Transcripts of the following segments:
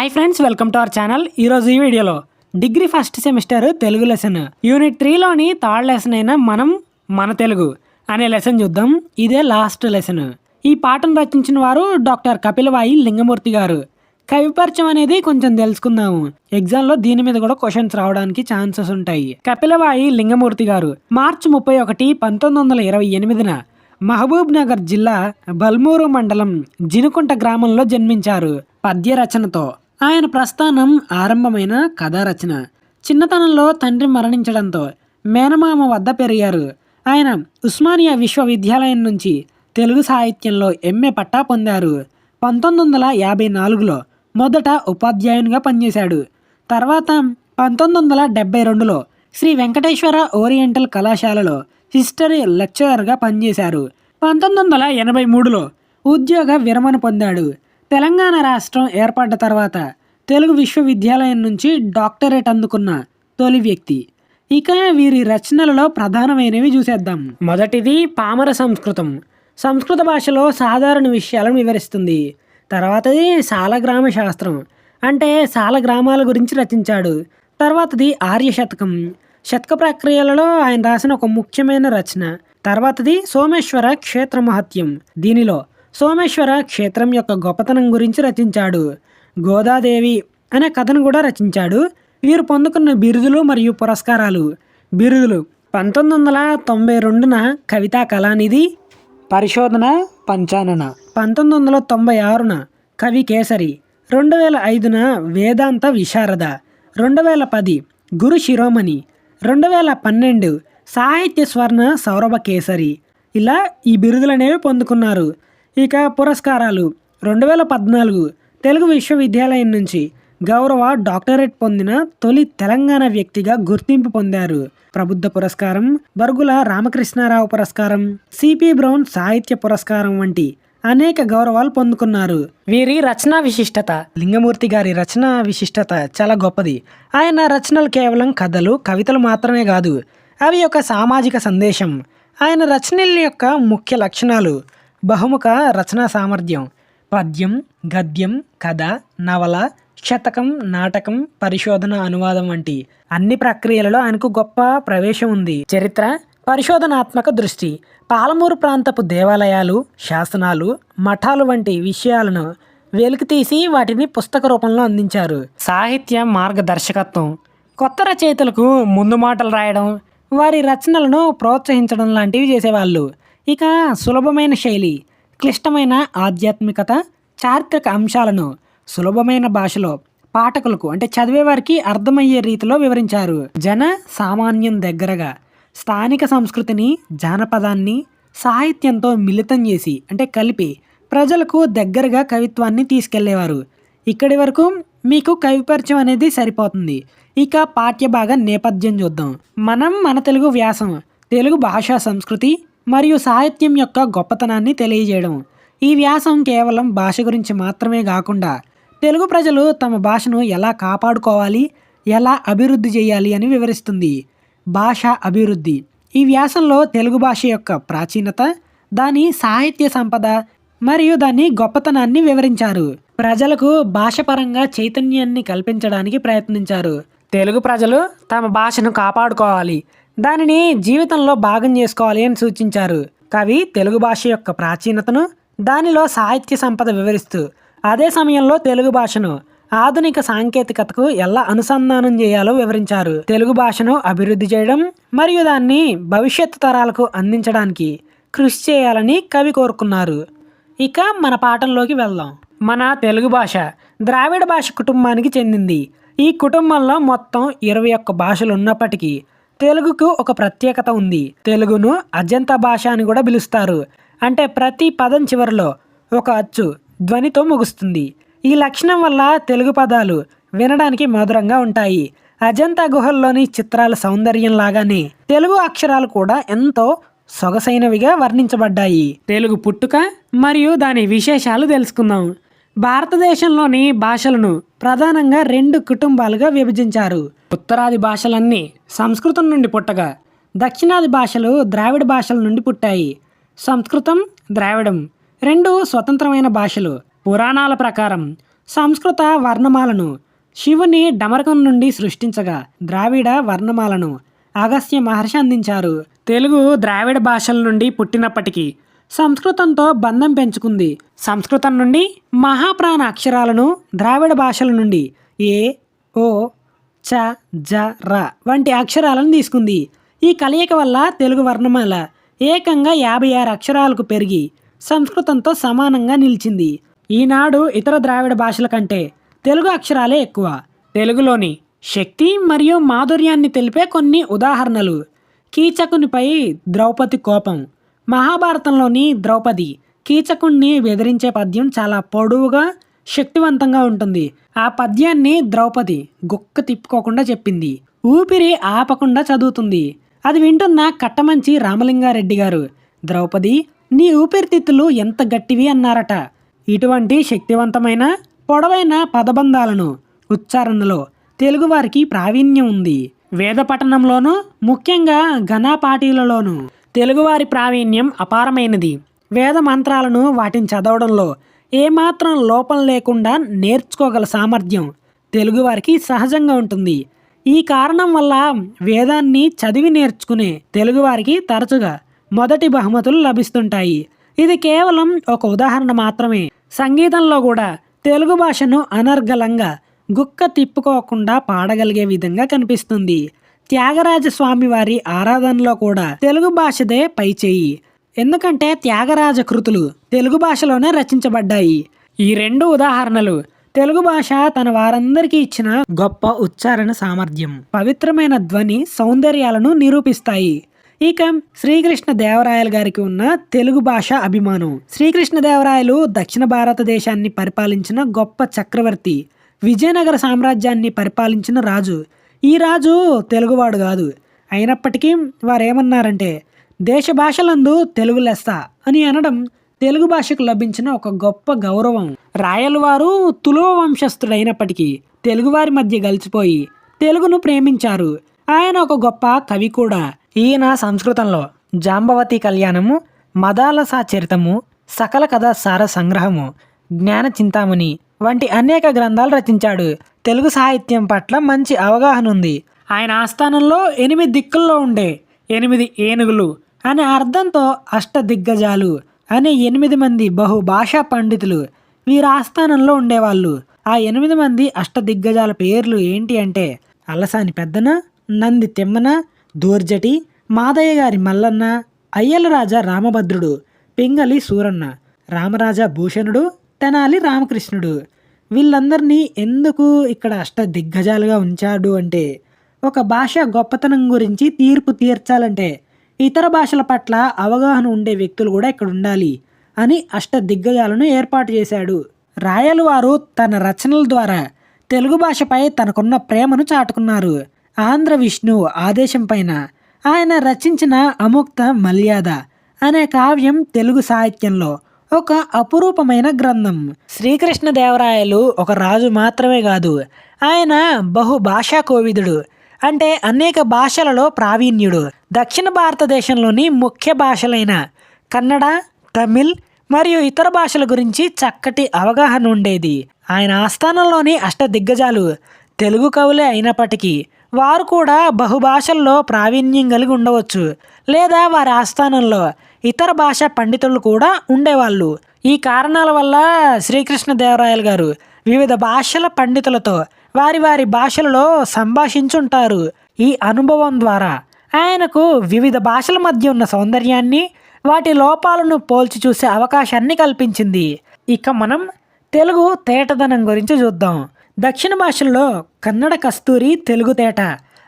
Hi friends welcome to our channel ఈరోజు ఈ వీడియోలో degree first semester Telugu lesson unit త్రీలోని third lesson అయిన మనం మన తెలుగు అనే లెసన్ చూద్దాం. ఇదే లాస్ట్ లెసన్ ఈ పాఠం రచించిన వారు డాక్టర్ కపిలవాయి లింగమూర్తి గారు. కవిపరిచయం అనేది కొంచెం తెలుసుకుందాము. ఎగ్జామ్లో దీని మీద కూడా క్వశ్చన్స్ రావడానికి ఛాన్సెస్ ఉంటాయి. కపిలవాయి లింగమూర్తి గారు మార్చి ముప్పై ఒకటి పంతొమ్మిది వందల ఇరవై ఎనిమిదిన మహబూబ్ నగర్ జిల్లా బల్మూరు మండలం జినుకుంట గ్రామంలో జన్మించారు. పద్య రచనతో ఆయన ప్రస్థానం ఆరంభమైన కథారచన. చిన్నతనంలో తండ్రి మరణించడంతో మేనమామ వద్ద పెరిగారు. ఆయన ఉస్మానియా విశ్వవిద్యాలయం నుంచి తెలుగు సాహిత్యంలో ఎంఏ పట్టా పొందారు. పంతొమ్మిది వందల యాభై నాలుగులో మొదట ఉపాధ్యాయునిగా పనిచేశాడు. తర్వాత పంతొమ్మిది వందల డెబ్బై రెండులో శ్రీ వెంకటేశ్వర ఓరియంటల్ కళాశాలలో హిస్టరీ లెక్చరర్గా పనిచేశారు. పంతొమ్మిది వందల ఎనభై మూడులో ఉద్యోగ విరమణ పొందాడు. తెలంగాణ రాష్ట్రం ఏర్పడ్డ తర్వాత తెలుగు విశ్వవిద్యాలయం నుంచి డాక్టరేట్ అందుకున్న తొలి వ్యక్తి. ఇక వీరి రచనలలో ప్రధానమైనవి చూసేద్దాం. మొదటిది పామర సంస్కృతం. సంస్కృత భాషలో సాధారణ విషయాలను వివరిస్తుంది. తర్వాతది సాలగ్రామ శాస్త్రం. అంటే సాలగ్రామాల గురించి రచించాడు. తర్వాతది ఆర్య శతకం. శతక ప్రక్రియలలో ఆయన రాసిన ఒక ముఖ్యమైన రచన. తర్వాతది సోమేశ్వర క్షేత్ర మహత్యం. దీనిలో సోమేశ్వర క్షేత్రం యొక్క గొప్పతనం గురించి రచించాడు. గోదాదేవి అనే కథను కూడా రచించాడు. వీరు పొందుకున్న బిరుదులు మరియు పురస్కారాలు. బిరుదులు పంతొమ్మిది వందల తొంభై రెండున కవితా కళానిధి పరిశోధన పంచానన. పంతొమ్మిది వందల తొంభై ఆరున కవి కేసరి. రెండు వేల ఐదున వేదాంత విశారద. రెండు వేల పది గురు శిరోమణి. రెండు వేల పన్నెండు సాహిత్య స్వర్ణ సౌరభ కేసరి. ఇలా ఈ బిరుదులు అనేవి పొందుకున్నారు. ఇక పురస్కారాలు. రెండు వేల పద్నాలుగు తెలుగు విశ్వవిద్యాలయం నుంచి గౌరవ డాక్టరేట్ పొందిన తొలి తెలంగాణ వ్యక్తిగా గుర్తింపు పొందారు. ప్రబుద్ధ పురస్కారం బరుగుల రామకృష్ణారావు పురస్కారం సిపి బ్రౌన్ సాహిత్య పురస్కారం వంటి అనేక గౌరవాలు పొందుకున్నారు. వీరి రచనా విశిష్టత లింగమూర్తి గారి రచనా విశిష్టత చాలా గొప్పది. ఆయన రచనలు కేవలం కథలు కవితలు మాత్రమే కాదు అవి ఒక సామాజిక సందేశం. ఆయన రచనల యొక్క ముఖ్య లక్షణాలు బహుముఖ రచనా సామర్థ్యం. పద్యం గద్యం కథ నవల శతకం నాటకం పరిశోధన అనువాదం వంటి అన్ని ప్రక్రియలలో ఆయనకు గొప్ప ప్రవేశం ఉంది. చరిత్ర పరిశోధనాత్మక దృష్టి. పాలమూరు ప్రాంతపు దేవాలయాలు శాసనాలు మఠాలు వంటి విషయాలను వెలికితీసి వాటిని పుస్తక రూపంలో అందించారు. సాహిత్య మార్గదర్శకత్వం. కొత్త రచయితలకు ముందు మాటలు రాయడం వారి రచనలను ప్రోత్సహించడం లాంటివి చేసేవాళ్ళు. ఇక సులభమైన శైలి క్లిష్టమైన ఆధ్యాత్మికత చారిత్రక అంశాలను సులభమైన భాషలో పాఠకులకు అంటే చదివేవారికి అర్థమయ్యే రీతిలో వివరించారు. జన సామాన్యం దగ్గరగా స్థానిక సంస్కృతిని జానపదాన్ని సాహిత్యంతో మిళితం చేసి అంటే కలిపి ప్రజలకు దగ్గరగా కవిత్వాన్ని తీసుకెళ్ళేవారు. ఇక్కడి వరకు మీకు కవిపరిచయం అనేది సరిపోతుంది. ఇక పాఠ్యభాగం నేపథ్యం చూద్దాం. మనం మన తెలుగు వ్యాసం తెలుగు భాషా సంస్కృతి మరియు సాహిత్యం యొక్క గొప్పతనాన్ని తెలియజేయడం. ఈ వ్యాసం కేవలం భాష గురించి మాత్రమే కాకుండా తెలుగు ప్రజలు తమ భాషను ఎలా కాపాడుకోవాలి ఎలా అభివృద్ధి చేయాలి అని వివరిస్తుంది. భాష అభివృద్ధి. ఈ వ్యాసంలో తెలుగు భాష యొక్క ప్రాచీనత దాని సాహిత్య సంపద మరియు దాని గొప్పతనాన్ని వివరించారు. ప్రజలకు భాషపరంగా చైతన్యాన్ని కల్పించడానికి ప్రయత్నించారు. తెలుగు ప్రజలు తమ భాషను కాపాడుకోవాలి దానిని జీవితంలో భాగం చేసుకోవాలి అని సూచించారు. కవి తెలుగు భాష యొక్క ప్రాచీనతను దానిలో సాహిత్య సంపద వివరిస్తూ అదే సమయంలో తెలుగు భాషను ఆధునిక సాంకేతికతకు ఎలా అనుసంధానం చేయాలో వివరించారు. తెలుగు భాషను అభివృద్ధి చేయడం మరియు దాన్ని భవిష్యత్తు తరాలకు అందించడానికి కృషి చేయాలని కవి కోరుకున్నారు. ఇక మన పాఠంలోకి వెళ్దాం. మన తెలుగు భాష ద్రావిడ భాష కుటుంబానికి చెందింది. ఈ కుటుంబంలో మొత్తం ఇరవై ఒక్క భాషలు ఉన్నప్పటికీ తెలుగుకు ఒక ప్రత్యేకత ఉంది. తెలుగును అజంత భాష అని కూడా పిలుస్తారు. అంటే ప్రతి పదం చివరిలో ఒక అచ్చు ధ్వనితో ముగుస్తుంది. ఈ లక్షణం వల్ల తెలుగు పదాలు వినడానికి మధురంగా ఉంటాయి. అజంతా గుహల్లోని చిత్రాల సౌందర్యం లాగానే తెలుగు అక్షరాలు కూడా ఎంతో సొగసైనవిగా వర్ణించబడ్డాయి. తెలుగు పుట్టుక మరియు దాని విశేషాలు తెలుసుకుందాం. భారతదేశంలోని భాషలను ప్రధానంగా రెండు కుటుంబాలుగా విభజించారు. ఉత్తరాది భాషలన్నీ సంస్కృతం నుండి పుట్టగా దక్షిణాది భాషలు ద్రావిడ భాషల నుండి పుట్టాయి. సంస్కృతం ద్రావిడం రెండు స్వతంత్రమైన భాషలు. పురాణాల ప్రకారం సంస్కృత వర్ణమాలను శివుని డమరకం నుండి సృష్టించగా ద్రావిడ వర్ణమాలను అగస్త్య మహర్షి అందించారు. తెలుగు ద్రావిడ భాషల నుండి పుట్టినప్పటికీ సంస్కృతంతో బంధం పెంచుకుంది. సంస్కృతం నుండి మహాప్రాణ అక్షరాలను ద్రావిడ భాషల నుండి ఏ ఓ చ జ ర వంటి అక్షరాలను తీసుకుంది. ఈ కలయిక వల్ల తెలుగు వర్ణమాల ఏకంగా యాభై ఆరు అక్షరాలకు పెరిగి సంస్కృతంతో సమానంగా నిలిచింది. ఈనాడు ఇతర ద్రావిడ భాషల కంటే తెలుగు అక్షరాలే ఎక్కువ. తెలుగులోని శక్తి మరియు మాధుర్యాన్ని తెలిపే కొన్ని ఉదాహరణలు. కీచకునిపై ద్రౌపది కోపం. మహాభారతంలోని ద్రౌపది కీచకుణ్ణి బెదిరించే పద్యం చాలా పొడవుగా శక్తివంతంగా ఉంటుంది. ఆ పద్యాన్ని ద్రౌపది గుక్క తిప్పుకోకుండా చెప్పింది. ఊపిరి ఆపకుండా చదువుతుంది. అది వింటున్న కట్టమంచి రామలింగారెడ్డి గారు ద్రౌపది నీ ఊపిరితిత్తులు ఎంత గట్టివి అన్నారట. ఇటువంటి శక్తివంతమైన పొడవైన పదబంధాలను ఉచ్చారణలో తెలుగువారికి ప్రావీణ్యం ఉంది. వేద పఠనంలోనూ ముఖ్యంగా ఘనాపాఠీలలోనూ తెలుగువారి ప్రావీణ్యం అపారమైనది. వేద మంత్రాలను వాటిని చదవడంలో ఏమాత్రం లోపం లేకుండా నేర్చుకోగల సామర్థ్యం తెలుగువారికి సహజంగా ఉంటుంది. ఈ కారణం వల్ల వేదాన్ని చదివి నేర్చుకునే తెలుగువారికి తరచుగా మొదటి బహుమతులు లభిస్తుంటాయి. ఇది కేవలం ఒక ఉదాహరణ మాత్రమే. సంగీతంలో కూడా తెలుగు భాషను అనర్గళంగా గుక్క తిప్పుకోకుండా పాడగలిగే విధంగా కనిపిస్తుంది. త్యాగరాజ స్వామి వారి ఆరాధనలో కూడా తెలుగు భాషదే పైచేయి ఎందుకంటే త్యాగరాజ కృతులు తెలుగు భాషలోనే రచించబడ్డాయి. ఈ రెండు ఉదాహరణలు తెలుగు భాష తన వారందరికీ ఇచ్చిన గొప్ప ఉచ్చారణ సామర్థ్యం. పవిత్రమైన ధ్వని సౌందర్యాలను నిరూపిస్తాయి. ఇక శ్రీకృష్ణ దేవరాయలు గారికి ఉన్న తెలుగు భాష అభిమానం. శ్రీకృష్ణ దేవరాయలు దక్షిణ భారతదేశాన్ని పరిపాలించిన గొప్ప చక్రవర్తి. విజయనగర సామ్రాజ్యాన్ని పరిపాలించిన రాజు. ఈ రాజు తెలుగువాడు కాదు. అయినప్పటికీ వారేమన్నారంటే దేశ భాషలందు తెలుగు లెస్స అని అనడం తెలుగు భాషకు లభించిన ఒక గొప్ప గౌరవం. రాయలవారు తులువ వంశస్థుడైనప్పటికీ తెలుగువారి మధ్య గలిచిపోయి తెలుగును ప్రేమించారు. ఆయన ఒక గొప్ప కవి కూడా. ఈయన సంస్కృతంలో జాంబవతి కళ్యాణము మదాలసా చరితము సకల కథా సార సంగ్రహము జ్ఞాన చింతామణి వంటి అనేక గ్రంథాలు రచించాడు. తెలుగు సాహిత్యం పట్ల మంచి అవగాహన ఉంది ఆయన ఆస్థానంలో ఎనిమిది దిక్కుల్లో ఉండే ఎనిమిది ఏనుగులు అనే అర్థంతో అష్ట దిగ్గజాలు అనే ఎనిమిది మంది బహు భాషా పండితులు వీరి ఆస్థానంలో ఉండేవాళ్ళు. ఆ ఎనిమిది మంది అష్ట దిగ్గజాల పేర్లు ఏంటి అంటే అల్లసాని పెద్దన నంది తిమ్మన దూర్జటి మాదయ్య గారి మల్లన్న అయ్యలరాజా రామభద్రుడు పింగళి సూరన్న రామరాజా భూషణుడు తెనాలి రామకృష్ణుడు. వీళ్ళందరినీ ఎందుకు ఇక్కడ అష్ట దిగ్గజాలుగా ఉంచాడు అంటే ఒక భాష గొప్పతనం గురించి తీర్పు తీర్చాలంటే ఇతర భాషల పట్ల అవగాహన ఉండే వ్యక్తులు కూడా ఇక్కడ ఉండాలి అని అష్ట దిగ్గజాలను ఏర్పాటు చేశాడు. రాయలు వారు తన రచనల ద్వారా తెలుగు భాషపై తనకున్న ప్రేమను చాటుకున్నారు. ఆంధ్ర విష్ణు ఆదేశం పైన ఆయన రచించిన అముక్త మల్యాద అనే కావ్యం తెలుగు సాహిత్యంలో ఒక అపురూపమైన గ్రంథం. శ్రీకృష్ణదేవరాయలు ఒక రాజు మాత్రమే కాదు ఆయన బహు భాషా కోవిదుడు. అంటే అనేక భాషలలో ప్రావీణ్యుడు. దక్షిణ భారతదేశంలోని ముఖ్య భాషలైన కన్నడ తమిళ్ మరియు ఇతర భాషల గురించి చక్కటి అవగాహన ఉండేది. ఆయన ఆస్థానంలోని అష్ట దిగ్గజాలు తెలుగు కవులే అయినప్పటికీ వారు కూడా బహుభాషల్లో ప్రావీణ్యం కలిగి ఉండవచ్చు. లేదా వారి ఆస్థానంలో ఇతర భాషా పండితులు కూడా ఉండేవాళ్ళు. ఈ కారణాల వల్ల శ్రీకృష్ణదేవరాయలు గారు వివిధ భాషల పండితులతో వారి వారి భాషలలో సంభాషించుంటారు. ఈ అనుభవం ద్వారా ఆయనకు వివిధ భాషల మధ్య ఉన్న సౌందర్యాన్ని వాటి లోపాలను పోల్చి చూసే అవకాశాన్ని కల్పించింది. ఇక మనం తెలుగు తేటదనం గురించి చూద్దాం. దక్షిణ భాషల్లో కన్నడ కస్తూరి తెలుగు తేట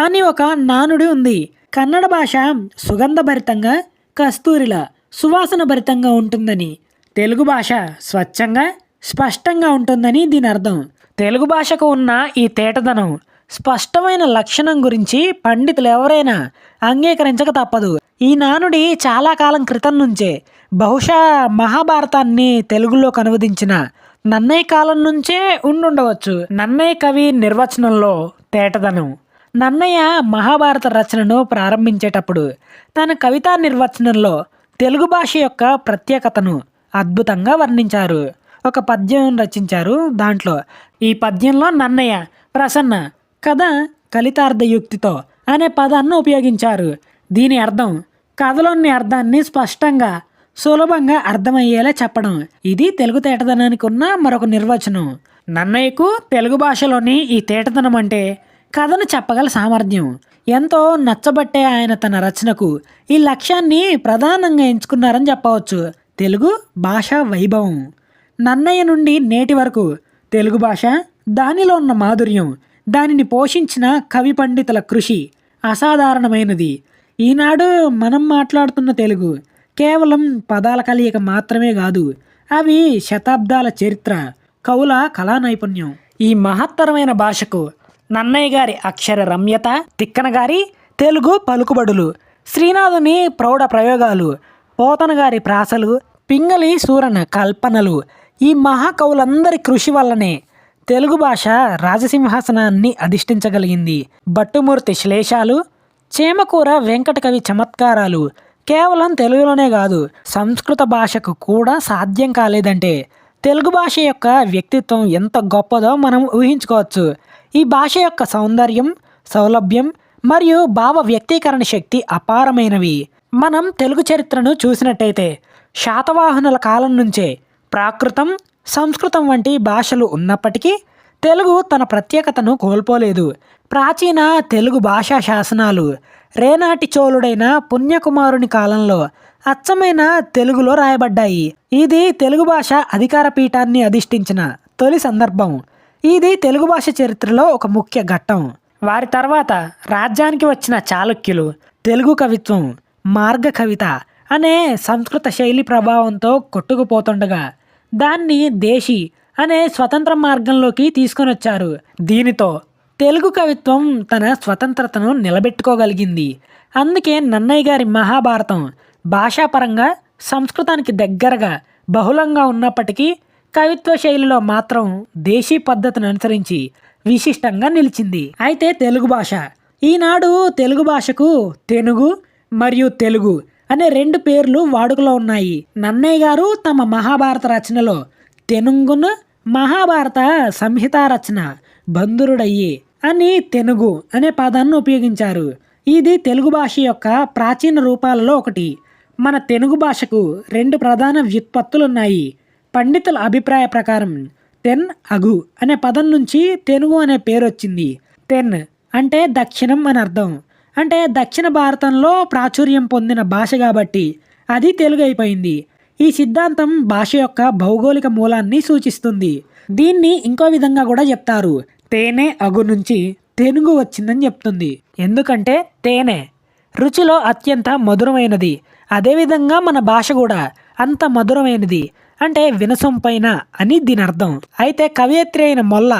అని ఒక నానుడి ఉంది. కన్నడ భాష సుగంధభరితంగా కస్తూరిలా సువాసన భరితంగా ఉంటుందని. తెలుగు భాష స్వచ్ఛంగా స్పష్టంగా ఉంటుందని దీని అర్థం తెలుగు భాషకు ఉన్న ఈ తేటదనం స్పష్టమైన లక్షణం గురించి పండితులు ఎవరైనా అంగీకరించక తప్పదు. ఈ నానుడి చాలా కాలం క్రితం నుంచే బహుశా మహాభారతాన్ని తెలుగులోకి అనువదించిన నన్నయ్య కాలం నుంచే ఉండుండవచ్చు. నన్నయ్య కవి నిర్వచనంలో తేటదనం. నన్నయ్య మహాభారత రచనను ప్రారంభించేటప్పుడు తన కవితా నిర్వచనంలో తెలుగు భాష యొక్క ప్రత్యేకతను అద్భుతంగా వర్ణించారు. ఒక పద్యం రచించారు దాంట్లో ఈ పద్యంలో నన్నయ్య ప్రసన్న కథ కలితార్థయుక్తితో అనే పదాన్ని ఉపయోగించారు. దీని అర్థం కథలోని అర్థాన్ని స్పష్టంగా సులభంగా అర్థమయ్యేలా చెప్పడం. ఇది తెలుగు తేటదనానికి ఉన్న మరొక నిర్వచనం. నన్నయ్యకు తెలుగు భాషలోని ఈ తేటదనం అంటే కథను చెప్పగల సామర్థ్యం. ఎంతో నచ్చబట్టే ఆయన తన రచనకు ఈ లక్ష్యాన్ని ప్రధానంగా ఎంచుకున్నారని చెప్పవచ్చు. తెలుగు భాషా వైభవం. నన్నయ్య నుండి నేటి వరకు తెలుగు భాష దానిలో ఉన్న మాధుర్యం దానిని పోషించిన కవి పండితుల కృషి అసాధారణమైనది. ఈనాడు మనం మాట్లాడుతున్న తెలుగు కేవలం పదాల కలయిక మాత్రమే కాదు అవి శతాబ్దాల చరిత్ర కవుల కళా నైపుణ్యం ఈ మహత్తరమైన భాషకు నన్నయ్య గారి అక్షర రమ్యత తిక్కన గారి తెలుగు పలుకుబడులు శ్రీనాథుని ప్రౌఢ ప్రయోగాలు పోతన గారి ప్రాసలు పింగళి సూరన కల్పనలు ఈ మహాకవులందరి కృషి వల్లనే తెలుగు భాష రాజసింహాసనాన్ని అధిష్ఠించగలిగింది. భట్టుమూర్తి శ్లేషాలు చేమకూర వెంకటకవి చమత్కారాలు కేవలం తెలుగులోనే కాదు సంస్కృత భాషకు కూడా సాధ్యం కాలేదంటే తెలుగు భాష యొక్క వ్యక్తిత్వం ఎంత గొప్పదో మనం ఊహించుకోవచ్చు. ఈ భాష యొక్క సౌందర్యం సౌలభ్యం మరియు భావ వ్యక్తీకరణ శక్తి అపారమైనవి. మనం తెలుగు చరిత్రను చూసినట్టయితే శాతవాహనుల కాలం నుంచే ప్రాకృతం సంస్కృతం వంటి భాషలు ఉన్నప్పటికీ తెలుగు తన ప్రత్యేకతను కోల్పోలేదు. ప్రాచీన తెలుగు భాషా శాసనాలు రేనాటి చోళుడైన పుణ్యకుమారుని కాలంలో అచ్చమైన తెలుగులో రాయబడ్డాయి. ఇది తెలుగు భాష అధికార పీఠాన్ని అధిష్ఠించిన తొలి సందర్భం. ఇది తెలుగు భాష చరిత్రలో ఒక ముఖ్య ఘట్టం. వారి తర్వాత రాజ్యానికి వచ్చిన చాళుక్యులు తెలుగు కవిత్వం మార్గ కవిత అనే సంస్కృత శైలి ప్రభావంతో కొట్టుకుపోతుండగా దాన్ని దేశీ అనే స్వతంత్ర మార్గంలోకి తీసుకొని వచ్చారు. దీనితో తెలుగు కవిత్వం తన స్వతంత్రతను నిలబెట్టుకోగలిగింది. అందుకే నన్నయ్య గారి మహాభారతం భాషాపరంగా సంస్కృతానికి దగ్గరగా బహుళంగా ఉన్నప్పటికీ కవిత్వ శైలిలో మాత్రం దేశీ పద్ధతిని అనుసరించి విశిష్టంగా నిలిచింది. అయితే తెలుగు భాష. ఈనాడు తెలుగు భాషకు తెనుగు మరియు తెలుగు అనే రెండు పేర్లు వాడుకలో ఉన్నాయి. నన్నయ్య గారు తమ మహాభారత రచనలో తెనుగును మహాభారత సంహిత రచన బంధురుడయ్యి అని తెనుగు అనే పదాన్ని ఉపయోగించారు. ఇది తెలుగు భాష యొక్క ప్రాచీన రూపాలలో ఒకటి. మన తెలుగు భాషకు రెండు ప్రధాన వ్యుత్పత్తులు ఉన్నాయి. పండితుల అభిప్రాయ ప్రకారం తెన్ అగు అనే పదం నుంచి తెనుగు అనే పేరు వచ్చింది. తెన్ అంటే దక్షిణం అని అర్థం. అంటే దక్షిణ భారతంలో ప్రాచుర్యం పొందిన భాష కాబట్టి అది తెలుగు అయిపోయింది. ఈ సిద్ధాంతం భాష యొక్క భౌగోళిక మూలాన్ని సూచిస్తుంది. దీన్ని ఇంకో విధంగా కూడా చెప్తారు. తేనె అగు నుంచి తెనుగు వచ్చిందని చెప్తుంది. ఎందుకంటే తేనె రుచిలో అత్యంత మధురమైనది. అదేవిధంగా మన భాష కూడా అంత మధురమైనది. అంటే వినసొంపైన అని దీని అర్థం అయితే కవయిత్రి అయిన మొల్ల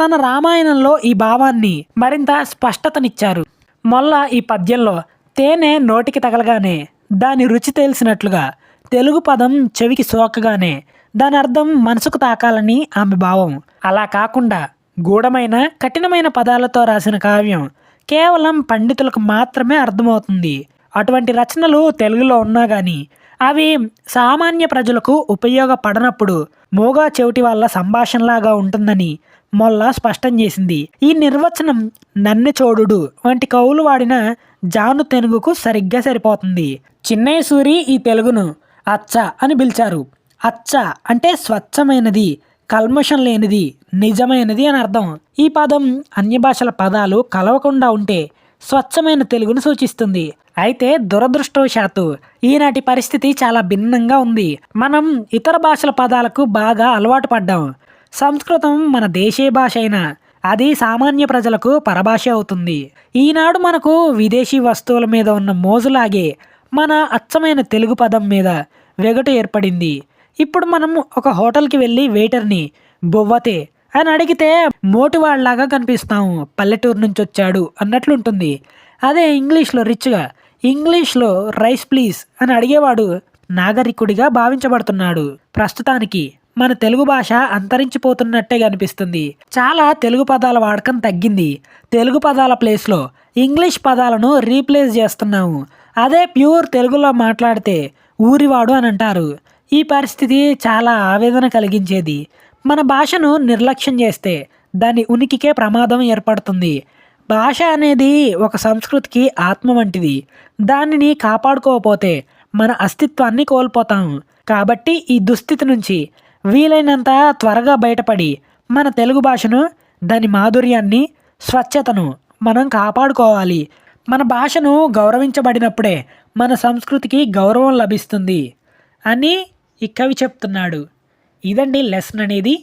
తన రామాయణంలో ఈ భావాన్ని మరింత స్పష్టతనిచ్చారు. మొల్ల ఈ పద్యంలో తేనె నోటికి తగలగానే దాని రుచి తెలిసినట్లుగా తెలుగు పదం చెవికి సోకగానే దాని అర్థం మనసుకు తాకాలని ఆమె భావం. అలా కాకుండా గూఢమైన కఠినమైన పదాలతో రాసిన కావ్యం కేవలం పండితులకు మాత్రమే అర్థమవుతుంది. అటువంటి రచనలు తెలుగులో ఉన్నా కానీ అవి సామాన్య ప్రజలకు ఉపయోగపడనప్పుడు మోగా చెవిటి వాళ్ళ సంభాషణలాగా ఉంటుందని మొల్ల స్పష్టం చేసింది. ఈ నిర్వచనం నన్నెచోడు వంటి కవులు వాడిన జాను తెనుగుకు సరిగ్గా సరిపోతుంది. చిన్నయ్య సూరి ఈ తెలుగును అచ్చ అని పిలిచారు. అచ్చ అంటే స్వచ్ఛమైనది కల్మషం లేనిది నిజమైనది అని అర్థం. ఈ పదం అన్య భాషల పదాలు కలవకుండా ఉంటే స్వచ్ఛమైన తెలుగును సూచిస్తుంది. అయితే దురదృష్టవశాత్తు ఈనాటి పరిస్థితి చాలా భిన్నంగా ఉంది. మనం ఇతర భాషల పదాలకు బాగా అలవాటు పడ్డాం. సంస్కృతం మన దేశీయ భాష అయినా అది సామాన్య ప్రజలకు పరభాష అవుతుంది. ఈనాడు మనకు విదేశీ వస్తువుల మీద ఉన్న మోజులాగే మన అచ్చమైన తెలుగు పదం మీద వెగటు ఏర్పడింది. ఇప్పుడు మనం ఒక హోటల్కి వెళ్ళి వెయిటర్ని బొవ్వతే అని అడిగితే మోటివాళ్ళలాగా కనిపిస్తాము పల్లెటూరు నుంచి వచ్చాడు అన్నట్లుంటుంది. అదే ఇంగ్లీష్లో రిచ్గా ఇంగ్లీష్లో రైస్ ప్లీజ్ అని అడిగేవాడు నాగరికుడిగా భావించబడుతున్నాడు. ప్రస్తుతానికి మన తెలుగు భాష అంతరించిపోతున్నట్టే కనిపిస్తుంది. చాలా తెలుగు పదాల వాడకం తగ్గింది. తెలుగు పదాల ప్లేస్లో ఇంగ్లీష్ పదాలను రీప్లేస్ చేస్తున్నాము. అదే ప్యూర్ తెలుగులో మాట్లాడితే ఊరివాడు అని అంటారు. ఈ పరిస్థితి చాలా ఆవేదన కలిగించేది. మన భాషను నిర్లక్ష్యం చేస్తే దాని ఉనికికే ప్రమాదం ఏర్పడుతుంది. భాష అనేది ఒక సంస్కృతికి ఆత్మ వంటిది. దానిని కాపాడుకోకపోతే మన అస్తిత్వాన్ని కోల్పోతాం. కాబట్టి ఈ దుస్థితి నుంచి వీలైనంత త్వరగా బయటపడి మన తెలుగు భాషను దాని మాధుర్యాన్ని స్వచ్ఛతను మనం కాపాడుకోవాలి. మన భాషను గౌరవించబడినప్పుడే మన సంస్కృతికి గౌరవం లభిస్తుంది అని ఈ కవి చెప్తున్నాడు. ఇదండి లెసన్ అనేది.